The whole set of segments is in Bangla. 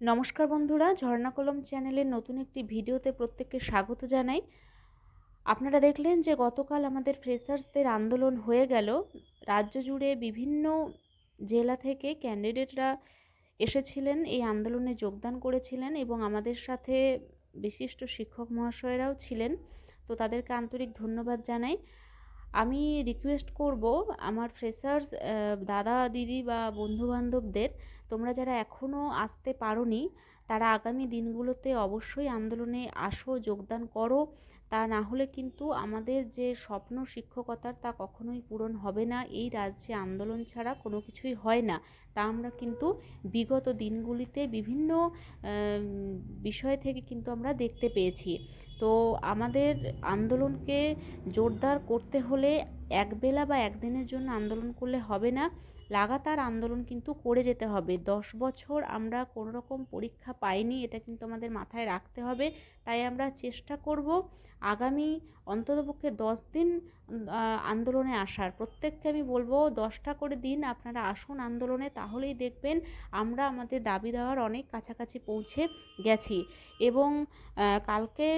নমস্কার বন্ধুরা, ঝর্ণা কলম চ্যানেলের নতুন একটি ভিডিওতে প্রত্যেককে স্বাগত জানাই। আপনারা দেখলেন যে গতকাল আমাদের ফ্রেশার্সদের আন্দোলন হয়ে গেল। রাজ্য জুড়ে বিভিন্ন জেলা থেকে ক্যান্ডিডেটরা এসেছিলেন, এই আন্দোলনে যোগদান করেছিলেন এবং আমাদের সাথে বিশিষ্ট শিক্ষক মহাশয়রাও ছিলেন। তো তাদেরকে আন্তরিক ধন্যবাদ জানাই। আমি রিকোয়েস্ট করব আমার ফ্রেশার্স দাদা, দিদি বা বন্ধুবান্ধবদের, তোমরা যারা এখনও আসতে পারোনি, তারা আগামী দিনগুলোতে অবশ্যই আন্দোলনে আসো, যোগদান করো। তা না হলে কিন্তু আমাদের যে স্বপ্ন শিক্ষকতার তা কখনোই পূরণ হবে না। এই রাজ্যে আন্দোলন ছাড়া কোনো কিছুই হয় না। তা আমরা কিন্তু বিগত দিনগুলিতে বিভিন্ন বিষয় থেকে কিন্তু আমরা দেখতে পেয়েছি। তো আমাদের আন্দোলনকে জোরদার করতে হলে একবেলা বা একদিনের জন্য আন্দোলন করলে হবে না। লাগাতার আন্দোলন কিন্তু করে যেতে হবে। দশ বছর আমরা কোনো রকম পরীক্ষা পাইনি, এটা কিন্তু আমাদের মাথায় রাখতে হবে। তাই আমরা চেষ্টা করব আগামী অন্ততপক্ষে দশ দিন আন্দোলনে আসার। প্রত্যেককে আমি বলব দশটা করে দিন আপনারা আসুন আন্দোলনে, তাহলেই দেখবেন আমরা আমাদের দাবি দেওয়ার অনেক কাছাকাছি পৌঁছে গেছি। এবং কালকে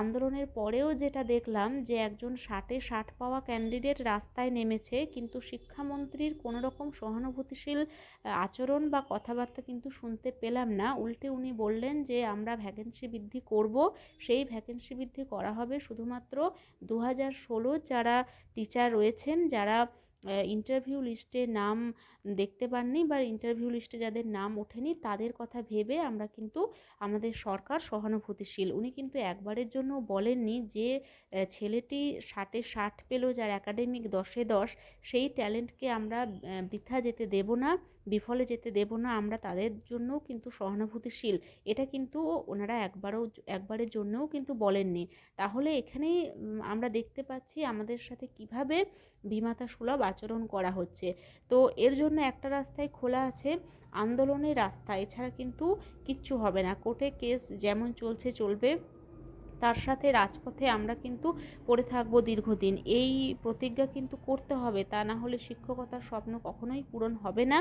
আন্দোলনের পরেও যেটা দেখলাম যে একজন ষাটে ষাট পাওয়া ক্যান্ডিডেট রাস্তায় নেমেছে, কিন্তু শিক্ষামন্ত্রীর কোনো রকম সহানুভূতিশীল আচরণ বা কথাবার্তা কিন্তু শুনতে পেলাম না। উল্টে উনি বললেন যে, আমরা ভ্যাকেন্সি বৃদ্ধি করব, সেই ভ্যাকেন্সি বৃদ্ধি করা হবে শুধুমাত্র দু হাজার ষোলো যারা টিচার রয়েছেন, যারা ইন্টারভিউ লিস্টে নাম দেখতে পাননি বা ইন্টারভিউ লিস্টে যাদের নাম ওঠেনি তাদের কথা ভেবে আমরা কিন্তু আমাদের সরকার সহানুভূতিশীল। উনি কিন্তু একবারের জন্য বলেননি যে ছেলেটি ষাটে ষাট পেল, যার একাডেমিক দশে দশ, সেই ট্যালেন্টকে আমরা বৃথা যেতে দেব না, বিফলে যেতে দেব না, আমরা তাদের জন্যও কিন্তু সহানুভূতিশীল। এটা কিন্তু ওনারা একবারও, একবারের জন্যও কিন্তু বলেননি। তাহলে এখানেই আমরা দেখতে পাচ্ছি আমাদের সাথে কীভাবে বিমাতা সুলভ আচরণ করা হচ্ছে। তো এর জন্য একটা রাস্তায় খোলা আছে, আন্দোলনের রাস্তা। এছাড়া কিন্তু কিচ্ছু হবে না। কোর্টে কেস যেমন চলছে, চলবে। তার সাথে রাজপথে আমরা কিন্তু পড়ে থাকব দীর্ঘদিন। এই প্রতিজ্ঞা কিন্তু করতে হবে। তা না হলে শিক্ষকতার স্বপ্ন কখনোই পূরণ হবে না।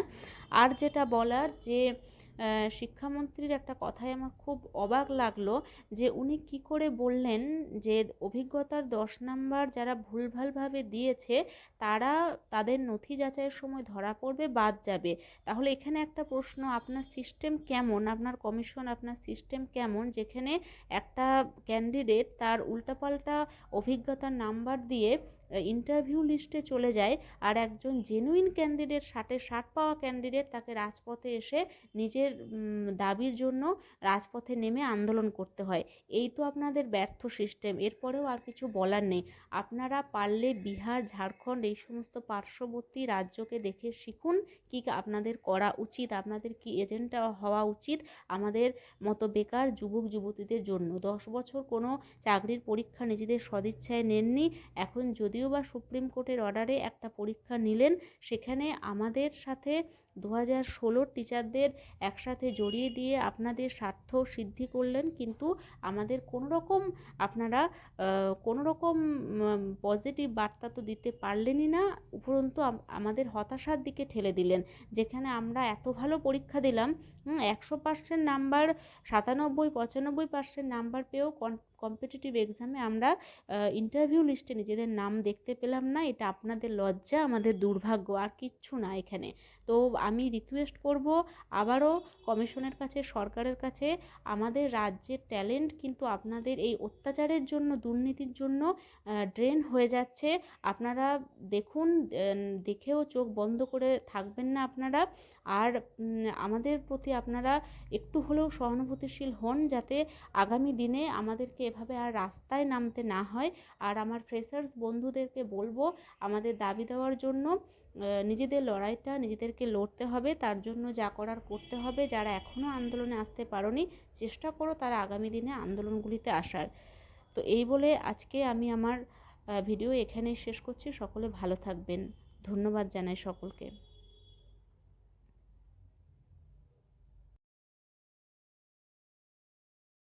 আর যেটা বলার যে শিক্ষামন্ত্রীর একটা কথায় আমার খুব অবাক লাগল যে উনি কি করে বললেন যে অভিজ্ঞতার দশ নাম্বার যারা ভুলভালভাবে দিয়েছে, তারা তাদের নথি যাচাইয়ের সময় ধরা পড়বে, বাদ যাবে। তাহলে এখানে একটা প্রশ্ন, আপনার সিস্টেম কেমন? আপনার কমিশন আপনার সিস্টেম কেমন? যেখানে একটা ক্যান্ডিডেট তার উল্টাপাল্টা অভিজ্ঞতার নাম্বার দিয়ে ইন্টারভিউ লিস্টে চলে যায় আর একজন জেনুইন ক্যান্ডিডেট ষাটে ষাট পাওয়া ক্যান্ডিডেট তাকে রাজপথে এসে নিজের দাবির জন্য রাজপথে নেমে আন্দোলন করতে হয়। এই তো আপনাদের ব্যর্থ সিস্টেম এরপরেও আর কিছু বলার নেই। আপনারা পারলে বিহার, ঝাড়খণ্ড এই সমস্ত পার্শ্ববর্তী রাজ্যকে দেখে শিখুন কি আপনাদের করা উচিত, আপনাদের কি এজেন্টটা হওয়া উচিত আমাদের মতো বেকার যুবক, যুবতীদের জন্য। দশ বছর কোনো চাকরির পরীক্ষা নিজেদের সদিচ্ছায় নেননি, এখন যদিও বা সুপ্রিম কোর্টের অর্ডারে একটা পরীক্ষা নিলেন, সেখানে আমাদের সাথে দু হাজার ষোলোর টিচারদের একসাথে জড়িয়ে দিয়ে আপনাদের স্বার্থ সিদ্ধি করলেন, কিন্তু আমাদের কোনো রকম আপনারা কোনো রকম পজিটিভ বার্তা তো দিতে পারলেনই না, উপরন্তু আমাদের হতাশার দিকে ঠেলে দিলেন। যেখানে আমরা এত ভালো পরীক্ষা দিলাম একশো পার্সেন্ট নাম্বার সাতানব্বই, পঁচানব্বই পার্সেন্ট নাম্বার পেয়েও কম্পিটিটিভ এক্সামে আমরা ইন্টারভিউ লিস্টে নিজেদের নাম দেখতে পেলাম না, এটা আপনাদের লজ্জা, আমাদের দুর্ভাগ্য, আর কিচ্ছু না এখানে। তো আমি রিকোয়েস্ট করব, আবারও কমিশনের কাছে, সরকারের কাছে, আমাদের রাজ্যের ট্যালেন্ট কিন্তু আপনাদের এই অত্যাচারের জন্য, দুর্নীতির জন্য ড্রেন হয়ে যাচ্ছে। আপনারা দেখুন দেখেও চোখ বন্ধ করে থাকবেন না আপনারা। আর আমাদের প্রতি আপনারা একটু হলেও সহানুভূতিশীল হন যাতে আগামী দিনে আমাদেরকে এভাবে আর রাস্তায় নামতে না হয়। আর আমার ফ্রেশার্স বন্ধুদেরকে বলব, আমাদের দাবি দেওয়ার জন্য নিজেদের লড়াইটা, নিজেদেরকে লড়তে হবে, তার জন্য যা করার করতে হবে। যারা এখনও আন্দোলনে আসতে পারোনি, চেষ্টা করো তারা আগামী দিনে আন্দোলনগুলিতে আসার। তো এই বলে আজকে আমি আমার ভিডিও এখানেই শেষ করছি। সকলে ভালো থাকবেন। ধন্যবাদ জানাই সকলকে।